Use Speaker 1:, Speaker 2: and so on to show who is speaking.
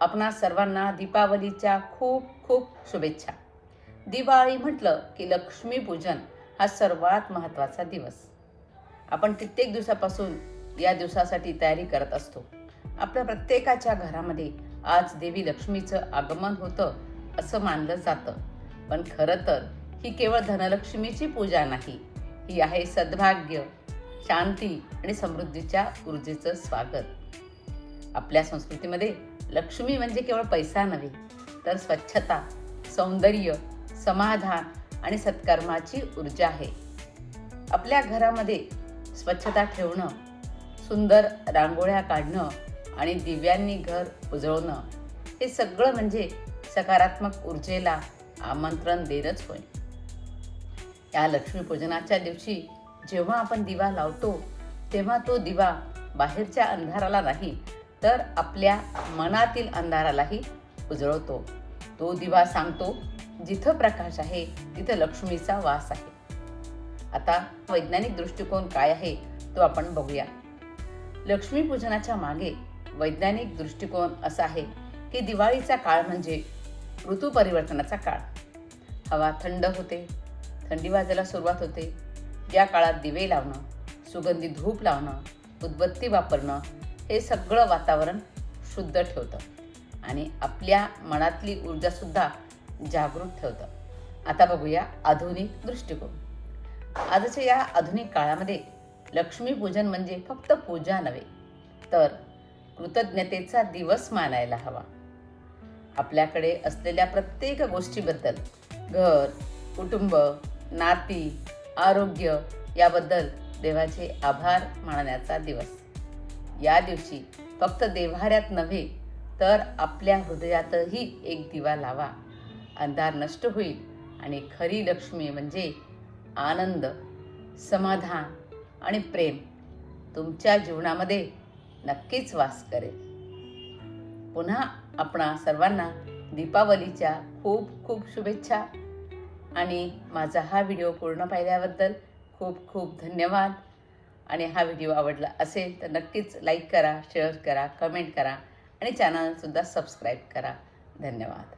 Speaker 1: आपणा सर्वांना दीपावलीच्या खूप खूप शुभेच्छा. दिवाळी म्हटलं की लक्ष्मीपूजन हा सर्वात महत्त्वाचा दिवस. आपण कित्येक दिवसापासून या दिवसासाठी तयारी करत असतो. आपल्या प्रत्येकाच्या घरामध्ये आज देवी लक्ष्मीचं आगमन होतं असं मानलं जातं. पण खरं तर ही केवळ धनलक्ष्मीची पूजा नाही ही आहे सद्भाग्य शांती आणि समृद्धीच्या ऊर्जेचं स्वागत. आपल्या संस्कृतीमध्ये लक्ष्मी म्हणजे केवळ पैसा नव्हे तर स्वच्छता सौंदर्य समाधान आणि सत्कर्माची ऊर्जा आहे. आपल्या घरामध्ये स्वच्छता ठेवणं सुंदर रांगोळ्या काढणं आणि दिव्यांनी घर उजळवणं हे सगळं म्हणजे सकारात्मक ऊर्जेला आमंत्रण देणंच होय. या लक्ष्मीपूजनाच्या दिवशी जेव्हा आपण दिवा लावतो तेव्हा तो दिवा बाहेरच्या अंधाराला नाही तर आपल्या मनातील अंधारालाही उजळवतो. तो दिवा सांगतो जिथं प्रकाश आहे तिथं लक्ष्मीचा वास आहे. आता वैज्ञानिक दृष्टिकोन काय आहे तो आपण बघूया. लक्ष्मीपूजनाच्या मागे वैज्ञानिक दृष्टिकोन असा आहे की दिवाळीचा काळ म्हणजे ऋतू परिवर्तनाचा काळ. हवा थंड होते थंडी वाजायला सुरुवात होते. या काळात दिवे लावणं सुगंधी धूप लावणं उदबत्ती वापरणं हे सगळं वातावरण शुद्ध ठेवतं. आणि आपल्या मनातली ऊर्जासुद्धा जागृत ठेवतं. आता बघूया आधुनिक दृष्टिकोन. आजच्या या आधुनिक काळामध्ये लक्ष्मीपूजन म्हणजे फक्त पूजा नव्हे तर कृतज्ञतेचा दिवस मानायला हवा. आपल्याकडे असलेल्या प्रत्येक गोष्टीबद्दल घर कुटुंब नाती आरोग्य याबद्दल देवाचे आभार मानण्याचा दिवस. या दिवशी फक्त देव्हाऱ्यात नव्हे तर आपल्या हृदयातही एक दिवा लावा. अंधार नष्ट होईल आणि खरी लक्ष्मी म्हणजे आनंद समाधान आणि प्रेम. तुमच्या जीवनामध्ये नक्कीच वास करेल. पुन्हा आपणा सर्वांना दीपावलीच्या खूप खूप शुभेच्छा आणि माझा हा व्हिडिओ पूर्ण पाहिल्याबद्दल खूप खूप धन्यवाद. आणि हा व्हिडिओ आवडला असेल तर नक्कीच लाईक करा शेअर करा कमेंट करा आणि चॅनलसुद्धा सबस्क्राईब करा. धन्यवाद.